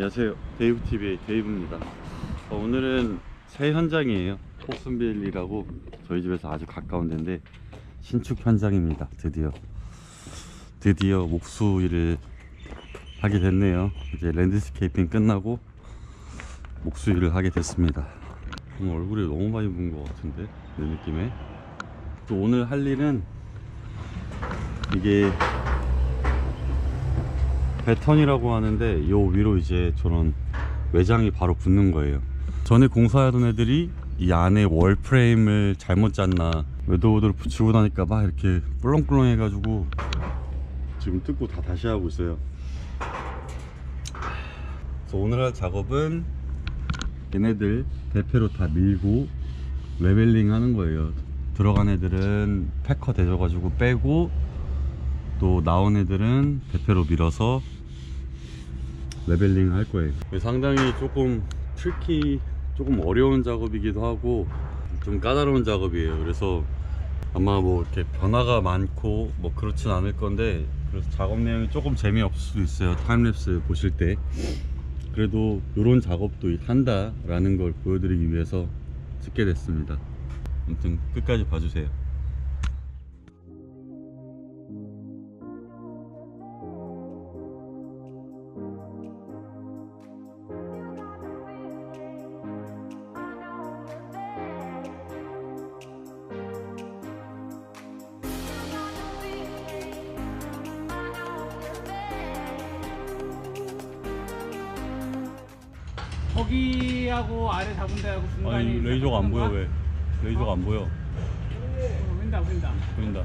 안녕하세요. 데이브TV의 데이브입니다. 어, 오늘은 새 현장이에요. 포슨빌이라고 저희 집에서 아주 가까운 데인데 신축 현장입니다. 드디어. 드디어 목수 일을 하게 됐네요. 이제 랜드스케이핑 끝나고 목수 일을 하게 됐습니다. 오늘 얼굴이 너무 많이 부은 것 같은데 내 느낌에. 또 오늘 할 일은 이게 배턴이라고 하는데 요 위로 이제 저런 외장이 바로 붙는 거예요. 전에 공사하던 애들이 이 안에 월 프레임을 잘못 짰나 웨더우드를 붙이고 나니까 막 이렇게 꿀렁꿀렁 해가지고 지금 뜯고 다 다시 하고 있어요. 그래서 오늘 할 작업은 얘네들 대패로 다 밀고 레벨링 하는 거예요. 들어간 애들은 패커 대줘가지고 빼고 또 나온 애들은 대패로 밀어서 레벨링 할 거예요. 상당히 조금 트리키 조금 어려운 작업이기도 하고 좀 까다로운 작업이에요. 그래서 아마 뭐 이렇게 변화가 많고 뭐 그렇진 않을 건데 그래서 작업 내용이 조금 재미없을 수도 있어요. 타임랩스 보실 때. 그래도 이런 작업도 한다 라는 걸 보여드리기 위해서 찍게 됐습니다. 아무튼 끝까지 봐주세요 거기하고 아래 잡은 데하고 중간이 아니 레이저가 안 보여 왜? 레이저가 안 보여. 어, 보인다 보인다. 보인다.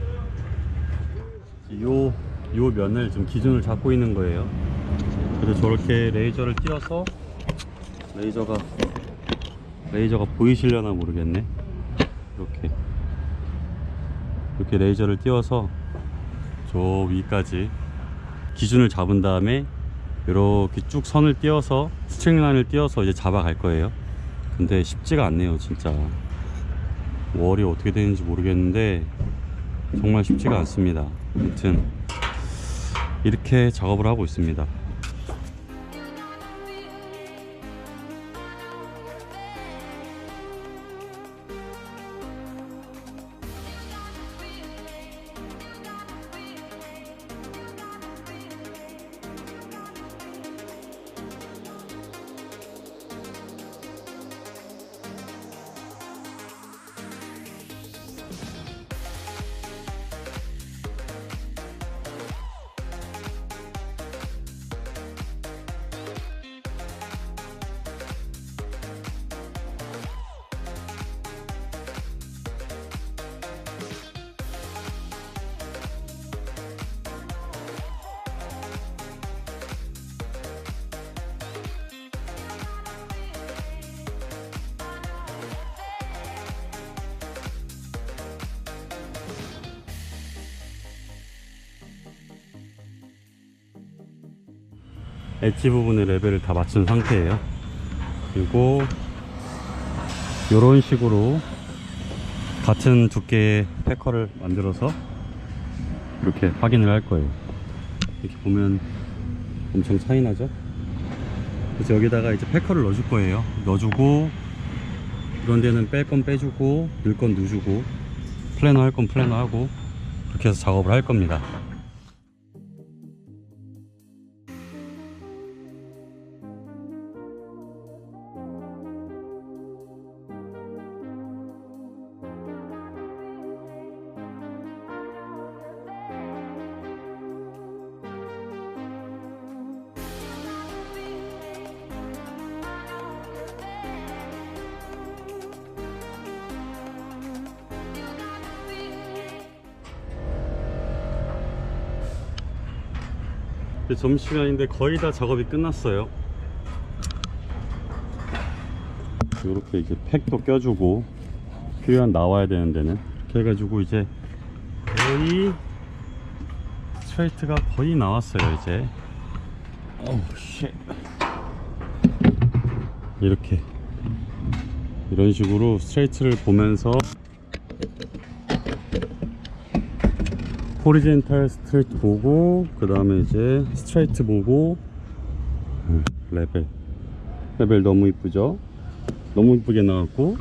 요, 요 면을 좀 기준을 잡고 있는 거예요. 그래서 저렇게 레이저를 띄어서 레이저가 레이저가 보이시려나 모르겠네. 이렇게. 이렇게 레이저를 띄워서 저 위까지 기준을 잡은 다음에 이렇게 쭉 선을 띄어서 스트링 라인을 띄어서 이제 잡아갈 거예요. 근데 쉽지가 않네요 진짜. 월이 어떻게 되는지 모르겠는데 정말 쉽지가 않습니다. 아무튼 이렇게 작업을 하고 있습니다 엣지 부분의 레벨을 다 맞춘 상태예요. 그리고 이런 식으로 같은 두께의 패커를 만들어서 이렇게 확인을 할 거예요. 이렇게 보면 엄청 차이 나죠? 그래서 여기다가 이제 패커를 넣어줄 거예요. 넣어주고 이런 데는 뺄 건 빼주고 넣을 건 넣어주고 플래너 할 건 플래너 하고 그렇게 해서 작업을 할 겁니다 점심시간인데 거의 다 작업이 끝났어요. 이렇게 이제 팩도 껴주고 필요한 나와야 되는 데는 이렇게 해가지고 이제 거의 스트레이트가 거의 나왔어요 이제. 이렇게. 이런 식으로 스트레이트를 보면서 호리젠탈 스트레이트 보고 그 다음에 이제 스트레이트 보고 음, 레벨. 레벨 너무 이쁘죠? 너무 이쁘게 나왔고.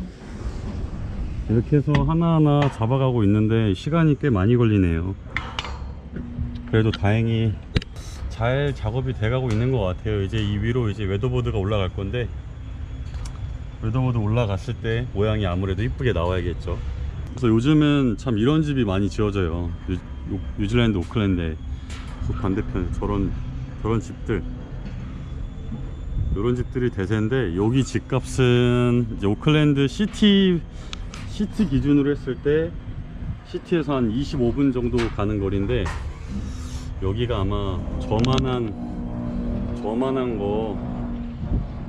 이렇게 해서 하나하나 잡아가고 있는데 시간이 꽤 많이 걸리네요. 그래도 다행히 잘 작업이 돼가고 있는 것 같아요. 이제 이 위로 이제 웨더보드가 올라갈 건데 웨더보드 올라갔을 때 모양이 아무래도 이쁘게 나와야겠죠. 그래서 요즘은 참 이런 집이 많이 지어져요 뉴질랜드 오클랜드에 그 반대편 저런 저런 집들 이런 집들이 대세인데 여기 집값은 오클랜드 시티 시티 기준으로 했을 때 시티에서 한 25분 정도 가는 거리인데 여기가 아마 저만한 저만한 거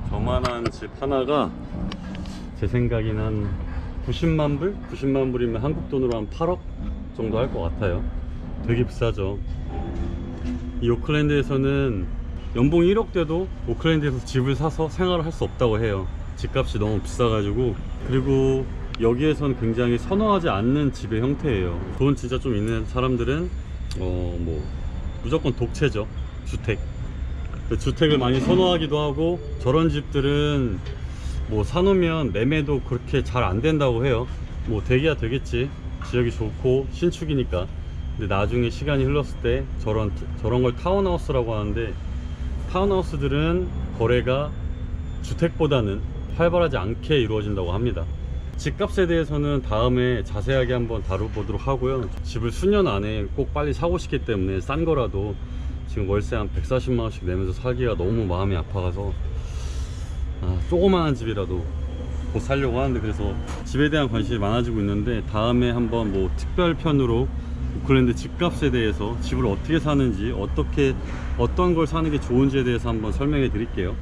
저만한 집 하나가 제 생각엔 한 90만 불? 90만 불이면 한국 돈으로 한 8억 정도 할 것 같아요 되게 비싸죠. 이 오클랜드에서는 연봉 1억 돼도 오클랜드에서 집을 사서 생활을 할 수 없다고 해요. 집값이 너무 비싸가지고. 그리고 여기에선 굉장히 선호하지 않는 집의 형태예요. 돈 진짜 좀 있는 사람들은 어 뭐 무조건 독채죠. 주택. 그 주택을 많이 선호하기도 하고 저런 집들은 뭐 사놓으면 매매도 그렇게 잘 안 된다고 해요. 뭐 되기야 되겠지. 지역이 좋고 신축이니까 근데 나중에 시간이 흘렀을 때 저런 저런 걸 타운하우스라고 하는데 타운하우스들은 거래가 주택보다는 활발하지 않게 이루어진다고 합니다. 집값에 대해서는 다음에 자세하게 한번 다뤄보도록 하고요. 집을 수년 안에 꼭 빨리 사고 싶기 때문에 싼 거라도 지금 월세 한 140만 원씩 내면서 살기가 너무 마음이 아파가서 아, 조그마한 집이라도 곧 살려고 하는데 그래서 집에 대한 관심이 많아지고 있는데 다음에 한번 뭐 특별편으로 오클랜드 집값에 대해서 집을 어떻게 사는지 어떻게 어떤 걸 사는 게 좋은지에 대해서 한번 설명해 드릴게요